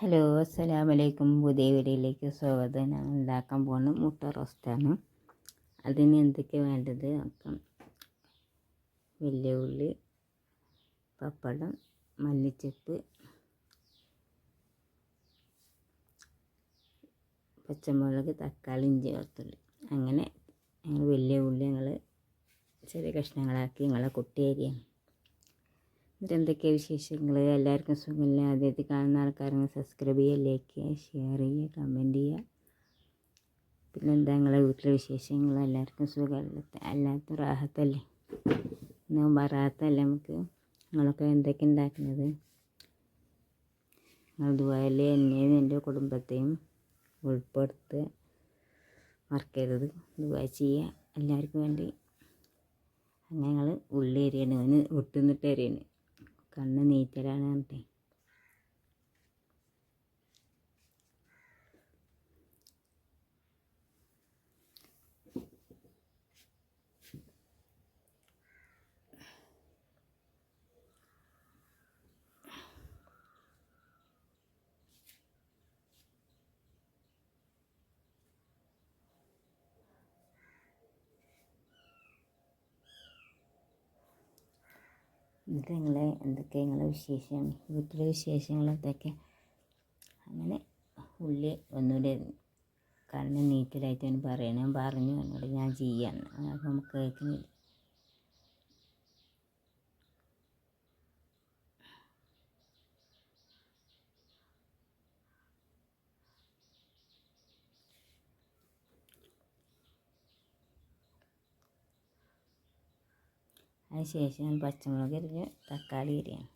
Hello അസ്സലാമു അലൈക്കും പുതിയ വീഡിയോയിലേക്ക് സ്വാഗതം. ഞാൻ ഉണ്ടാക്കാൻ പോകുന്ന മുട്ട റോസ്റ്റാണ്. അതിന് എന്തൊക്കെ വേണ്ടത്? നോക്കാം വലിയ ഉള്ളി പപ്പടം മല്ലിച്ചപ്പ് പച്ചമുളക് തക്കാളി ഇഞ്ചി വെളുത്തുള്ളി. അങ്ങനെ ഞങ്ങൾ വലിയ ഉള്ളി ഞങ്ങൾ ചെറിയ കഷ്ണങ്ങളാക്കി ഞങ്ങളെ കുട്ടി അരിയാണ്. എന്നിട്ട് എന്തൊക്കെയാണ് വിശേഷങ്ങൾ എല്ലാവർക്കും സുഖമില്ല? ആദ്യമായിട്ട് കാണുന്ന ആൾക്കാരെങ്കിൽ സബ്സ്ക്രൈബ് ചെയ്യുക ലൈക്ക് ചെയ്യുക ഷെയർ ചെയ്യുക കമന്റ് ചെയ്യുക. പിന്നെ എന്താ നിങ്ങളെ വീട്ടിലെ വിശേഷങ്ങൾ? എല്ലാവർക്കും സുഖമല്ല അല്ലാത്ത റാഹത്തല്ലേ? ഒന്നും പറയാത്തല്ലേ നമുക്ക്? നിങ്ങളൊക്കെ എന്തൊക്കെ ഉണ്ടാക്കുന്നത്? അതുപോലെ എന്നെയും എന്റെ കുടുംബത്തെയും ഉൾപ്പെടുത്ത് മറക്കരുത് ദുബായ് ചെയ്യുക എല്ലാവർക്കും വേണ്ടി. അങ്ങനെ ഞങ്ങൾ ഉള്ളി അരിയാണ് അവന് വിട്ടുനിന്നിട്ട് അരിയാണ് കണ്ണ് നീറ്റലാണ് പറഞ്ഞിട്ട്. എന്നിട്ട് നിങ്ങളെ എന്തൊക്കെ നിങ്ങളെ വിശേഷം? വീട്ടിലെ വിശേഷങ്ങൾ എന്തൊക്കെ അങ്ങനെ ഉള്ളി ഒന്നുകൂടി കാരണം നീറ്റലായിട്ട് അവന് പറയണം പറഞ്ഞു എന്നോട് ഞാൻ ചെയ്യാന്ന് അപ്പോൾ നമുക്ക് കേൾക്കുന്നില്ല. അതിന് ശേഷം പച്ചമുളക് അരിഞ്ഞ് തക്കാളി അരിയാണ്.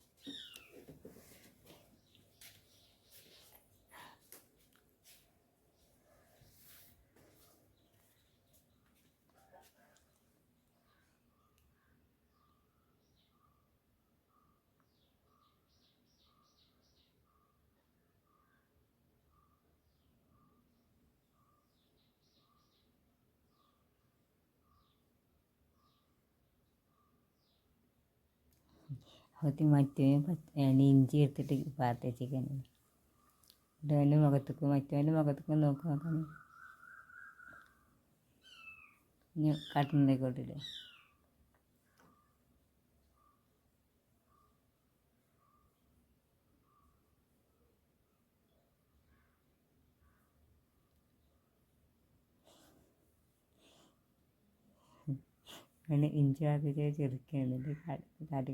അപ്പത്തി മറ്റേ ഇഞ്ചി എടുത്തിട്ട് പാർത്ത് വെച്ചിരിക്കുന്നത് ഇടവന്റെ മുഖത്തേക്ക് മറ്റവന്റെ മുഖത്തേക്ക് നോക്കി നോക്കണം. ഇനി കാട്ടുന്നതായിക്കോട്ടില്ലേ ഇഞ്ചി ആദ്യം ചെറുക്കുന്നുണ്ട് കാട്ടി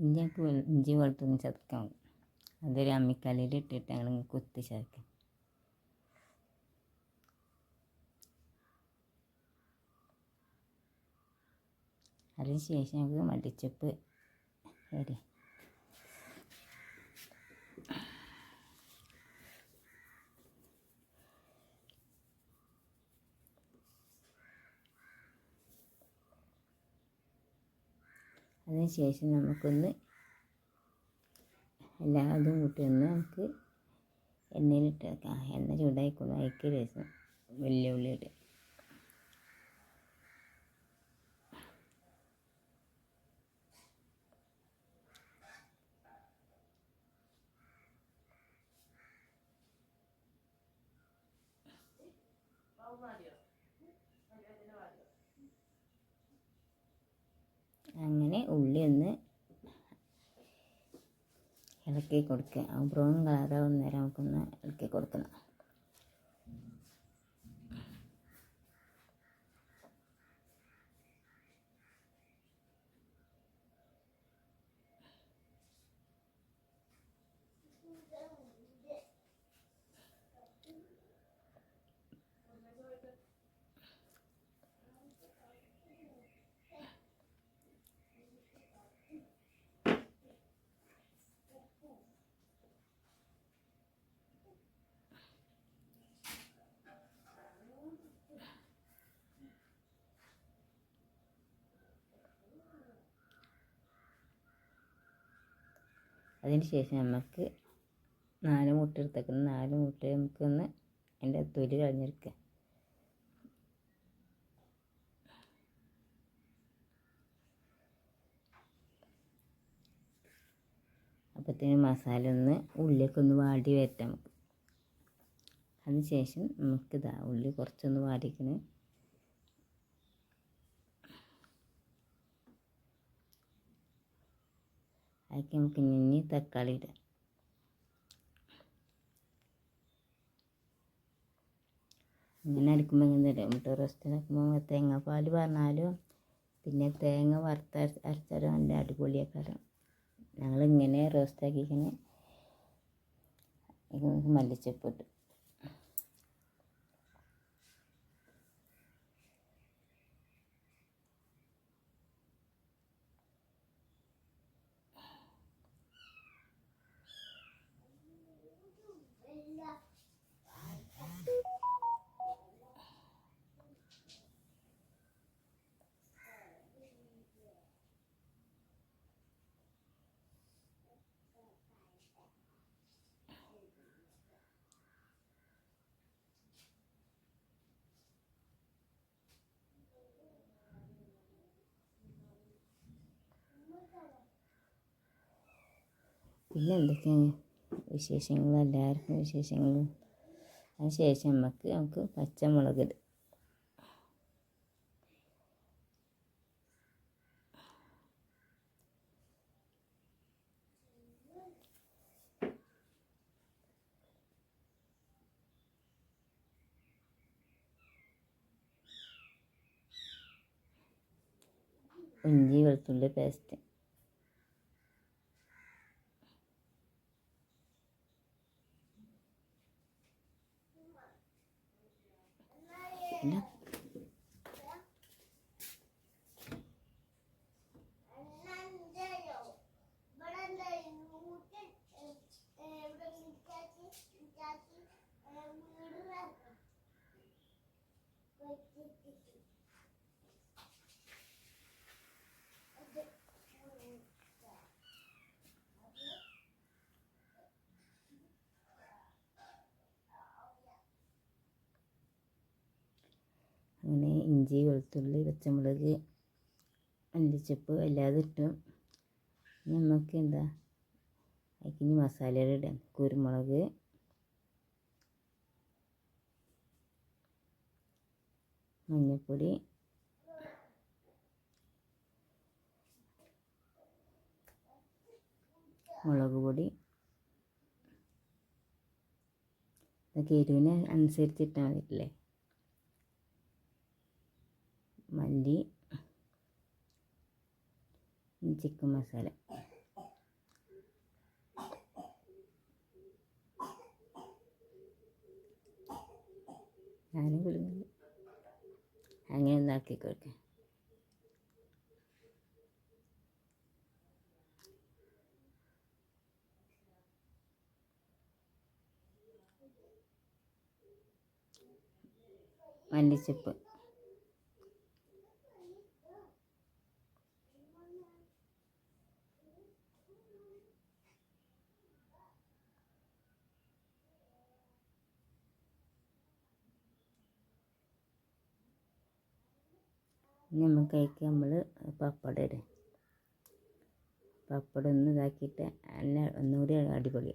ഇഞ്ചിക്ക് ഇഞ്ചി വെളുത്തുള്ളി ചതക്കാം അതൊരു അമ്മിക്കല്ലിൽ ഇട്ടിട്ട് ഞങ്ങൾ കുത്തി ചതക്കും. അതിന് ശേഷം ഞങ്ങൾക്ക് മല്ലിച്ചപ്പ് അതിന് ശേഷം നമുക്കൊന്ന് എല്ലാതും കൂട്ടി ഒന്ന് നമുക്ക് എണ്ണയിലിട്ട് വെക്കാം. എണ്ണ ചൂടായിക്കൊണ്ട് അയക്ക് രസം വലിയ ഉള്ളി ഇടുക. അങ്ങനെ ഉള്ളി ഒന്ന് ഇളക്കി കൊടുക്കുക. ബ്രൗൺ കളറാവുന്ന നേരം നമുക്കൊന്ന് ഇളക്കി കൊടുക്കണം. അതിന് ശേഷം നമുക്ക് നാല് മുട്ട എടുത്തേക്കുന്നത് നാല് മുട്ട നമുക്കൊന്ന് അതിന്റെ തൊലി കളഞ്ഞെടുക്കുക അപ്പത്തേന് മസാല ഒന്ന് ഉള്ളിലേക്ക് ഒന്ന് വാടി വരട്ടെ നമുക്ക്. അതിന് ശേഷം നമുക്കിതാ ഉള്ളി കുറച്ചൊന്ന് വാടിക്കണ് അതിലേക്ക് നമുക്ക് തക്കാളി ഇടാം ഇങ്ങനെ അടിക്കുമ്പോൾ ഇങ്ങനെ തരും മുട്ട റോസ്റ്റ് ആക്കുമ്പോൾ തേങ്ങാപ്പാൽ പറഞ്ഞാലും പിന്നെ തേങ്ങ വറുത്ത അരച്ചാലും നല്ല അടിപൊളിയാക്കാരം. ഞങ്ങളിങ്ങനെ റോസ്റ്റ് ആക്കിക്കണേ. മല്ലിച്ചപ്പ് ഇട്ട്. പിന്നെ എന്തൊക്കെയാണ് വിശേഷങ്ങൾ എല്ലാവർക്കും വിശേഷങ്ങൾ അതിന് ശേഷം നമുക്ക് നമുക്ക് പച്ചമുളക് ഇടും. ഇഞ്ചി വെളുത്തുള്ളി പേസ്റ്റ്. പിന്നെ അങ്ങനെ ഇഞ്ചി വെളുത്തുള്ളി പച്ചമുളക് മല്ലിച്ചപ്പ് എല്ലാതും ഇട്ട്. നമുക്ക് എന്താ? അതിന് മസാല മസാലകൾ ഇടാം. കുരുമുളക് മഞ്ഞൾപ്പൊടി മുളക് പൊടി. ഇതൊക്കെ എരിവിന് അനുസരിച്ച് ഇട്ടാൽ മതിയില്ലേ മല്ലി ചിക്കൻ മസാല. ഞാനും കുടുങ്ങി അങ്ങനെ ഒന്നാക്കി കൊടുക്കാം മല്ലിച്ചപ്പ്. ഇനി നമുക്ക് അതിലേക്ക് നമ്മൾ പപ്പടം ഇടും. പപ്പടം ഒന്ന് ഇതാക്കിയിട്ട് നല്ല ഒന്നുകൂടി അടിപൊളി.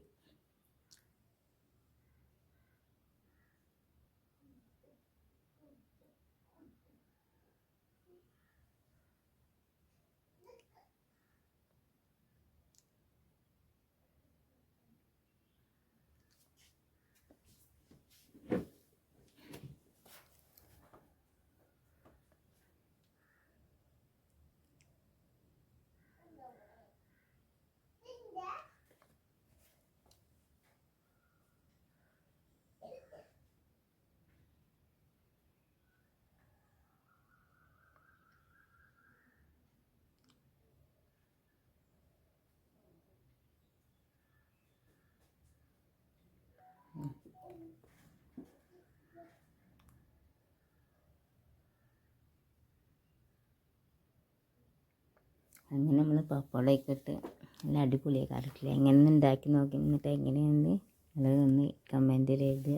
അങ്ങനെ നമ്മൾ പപ്പടമൊക്കെ ഇട്ട് നല്ല അടിപൊളിയായി. കറിയിട്ടില്ല എങ്ങനെ ഉണ്ടാക്കി നോക്കി എന്നിട്ട് എങ്ങനെയാണെന്ന് കമന്റിൽ ഇത്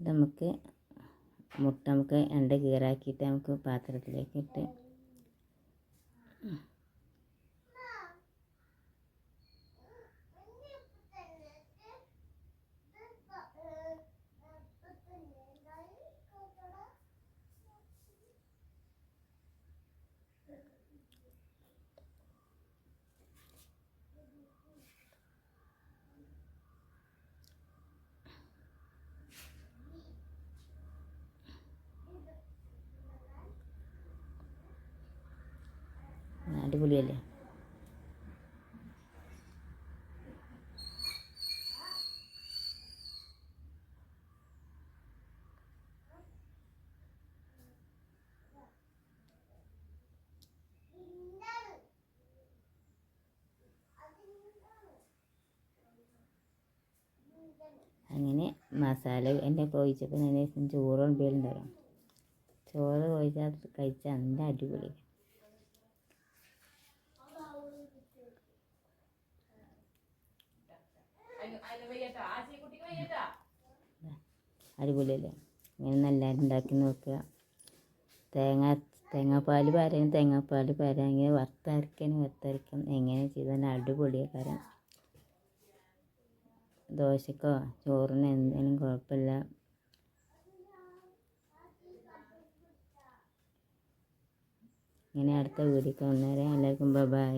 നമുക്ക് മുട്ട നമുക്ക് രണ്ട് കീറാക്കിയിട്ട് നമുക്ക് പാത്രത്തിലേക്ക് ഇട്ട്. അടിപൊളിയല്ലേ? അങ്ങനെ മസാല എന്റെ കൊഴിച്ചപ്പോൾ ഞാൻ ലേശം ചോറ് കൊണ്ടുപോയിട്ടുണ്ടാവും ചോറ് കൊഴിച്ചാൽ കഴിച്ചാൽ നല്ല അടിപൊളി അടിപൊളിയല്ലേ? ഇങ്ങനെ നല്ല ഉണ്ടാക്കി നോക്കുക. തേങ്ങ തേങ്ങാപ്പാൽ പരാൻ തേങ്ങാപ്പാൽ പാരാൻ ഇങ്ങനെ വറുത്തരയ്ക്കാൻ വറുത്തരയ്ക്കാം എങ്ങനെ ചെയ്താൽ അടിപൊളിയാണ് അടിപൊളിയാക്കാരം ദോശക്കോ ചോറിന് എന്തെങ്കിലും കുഴപ്പമില്ല. ഇങ്ങനെ അടുത്ത വീഡിയോക്ക് വന്നേരം എല്ലാവർക്കും ബൈ